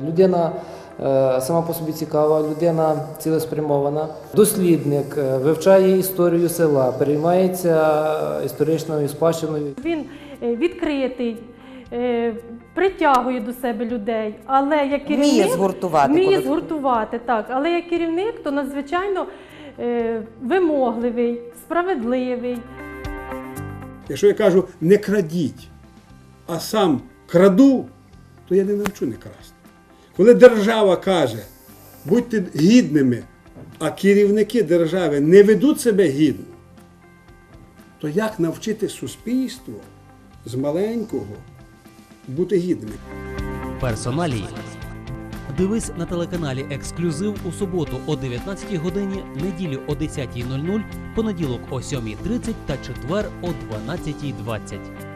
Людина е, сама по собі цікава, людина цілеспрямована, дослідник, е, вивчає історію села, переймається історичною спадщиною. Він е, відкритий, е, притягує до себе людей, але як керівник Вміє згуртувати вміє згуртувати, так. Але як керівник, то надзвичайно е, вимогливий, справедливий. Якщо я кажу не крадіть, а сам краду, то я не навчу не красти. Коли держава каже, будьте гідними, а керівники держави не ведуть себе гідно, то як навчити суспільство з маленького бути гідними? Персоналії. Дивись на телеканалі Ексклюзив у суботу о 19 годині, неділю о 10.00, понеділок о 7.30 та четвер о 12.20.